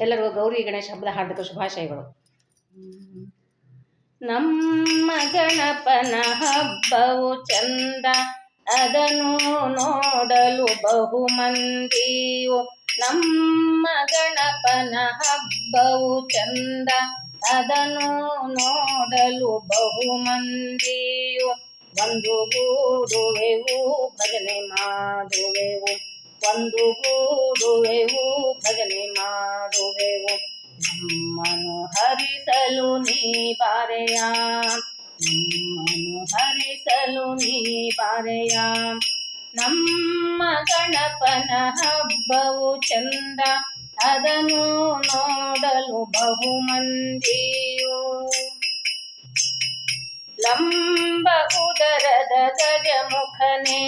ಎಲ್ಲರಿಗೂ ಗೌರಿ, ಗಣೇಶ ಹಬ್ಬದ ಹಾರ್ದಿಕ ಶುಭಾಶಯಗಳು. ನಮ್ಮ ಗಣಪನ ಹಬ್ಬವು ಚಂದ, ಅದನ್ನು ನೋಡಲು ಬಹು ಮಂದಿಯು ನಮ್ಮ ಗಣಪನ ಹಬ್ಬವು ಚಂದ, ಅದನ್ನು ನೋಡಲು ಬಹು ಮಂದಿಯು ಒಂದು ಗೂಡುವೆವು, ಭಜನೆ ಮಾಡುವೆವು. ಒಂದು ಕೂಡುವೆವು, ಭಜನೆ ಮಾಡುವೆವು. ನಮ್ಮನು ಹರಿಸಲು ನೀ ಬಾರೆಯ. ನಮ್ಮನು ಹರಿಸಲು ನೀ ಬಾರೆಯ. ನಮ್ಮ ಗಣಪನ ಹಬ್ಬವು ಚಂದ, ಅದನ್ನು ನೋಡಲು ಬಹು ಮಂದಿಯು ಲಂಬ ಉದರದ ಗಜಮುಖನೇ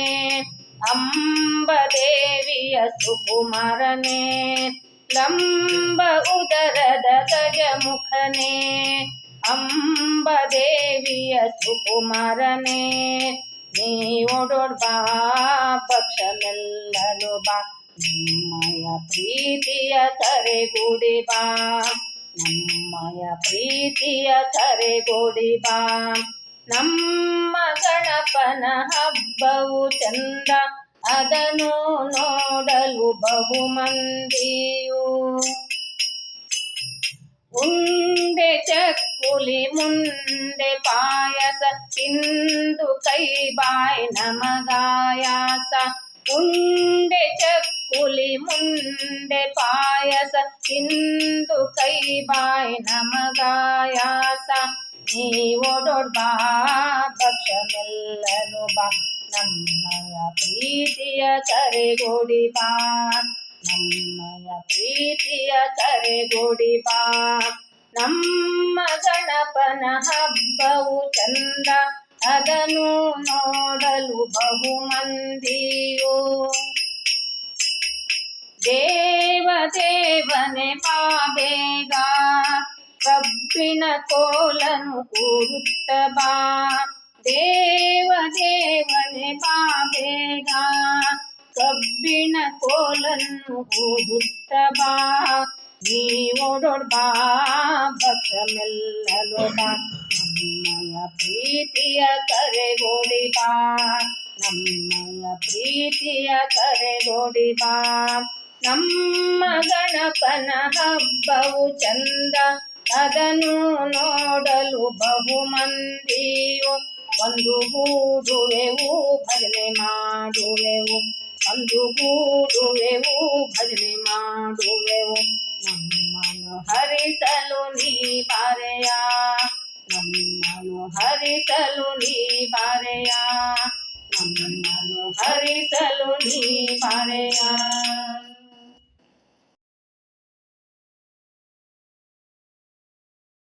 ಅಂಬದೇವಿಯ ಸುಕುಮಾರನೇ, ಲಂಬ ಉದರದ ಗಜಮುಖನೇ, ಅಂಬದೇವಿಯ ಸುಕುಮಾರನೇ, ನೀ ಓಡೋಡ್ಬಾ ಪಕ್ಷ ಬಾ, ನಮ್ಮಯ ಪ್ರೀತಿಯ ತರೆಗೂಡಿ ಬಾ, ನಮ್ಮಯ ಪ್ರೀತಿಯ ತರೆಗೂಡಿ ಬಾ. ನಮ್ಮ ಗಣಪನ ಹಬ್ಬವು ಚಂದ, ಅದನ್ನು ನೋಡಲು ಬಹು ಮುಂದೆ ಉಂಡೆ ಚಕ್ಕುಲಿ, ಮುಂದೆ ಪಾಯಸ ತಿಂದು ಕೈ ಬಾಯ್ ನಮಗಾಯಾಸ. ಉಂಡೆ ಚಕ್ಕುಲಿ, ಮುಂದೆ ಪಾಯಸ ತಿಂದು ಕೈ ಬಾಯ್ ನಮಗಾಯಾಸ. ನೀ ಬಾ ಭಕ್ಷ ಮೆಲ್ಲಲು ಬಾ. ನಮ್ಮಯ ಪ್ರೀತಿಯ ಕರೆಗೋಡಿ ಬಾ. ನಮ್ಮಯ ಪ್ರೀತಿಯ ಕರೆಗೋಡಿ ಬಾ. ನಮ್ಮ ಗಣಪನ ಹಬ್ಬವು ಚಂದ, ಅದನ್ನು ನೋಡಲು ಬಹು ಮಂದಿಯೋ. ದೇವ ದೇವನೆ ಪಾಬೇಗ ಕಬ್ಬಿನ ಕೋಲನು ಕೂರುತ್ತ ಬಾ. ದೇವ, ದೇವನೆ ಬಾಬೇಗ ಕಬ್ಬಿನ ಕೋಲನ್ನು ಕೂರುತ್ತ ಬಾ. ನೀ ಓಡೋಡ್ ಬಾ ಭಕ್ತ ಮೆಲ್ಲಲು ಬಾ. ನಮ್ಮಯ ಪ್ರೀತಿಯ ಕರೆಗೋಡಿ ಬಾ. ನಮ್ಮಯ ಪ್ರೀತಿಯ ಕರೆಗೋಡಿ ಬಾ. ನಮ್ಮ ಗಣಪನ ಹಬ್ಬವು ಚಂದ. ಅದನ್ನು ನೋಡಲು ಬಹು ಮಂದಿಯು ಒಂದು ಗೂಡುವೆವು ಭಜನೆ ಮಾಡುವೆವು ಒಂದು ಗೂಡುವೆವು ಭಜನೆ ಮಾಡುವೆವು ನಮ್ಮನು ಹರಿಸಲು ನೀ ಬಾರೆಯ ನಮ್ಮನು ಹರಿಸಲು ನೀ ಬಾರೆಯ ನಮ್ಮನು ಹರಿಸಲು ನೀ ಬಾರೆಯ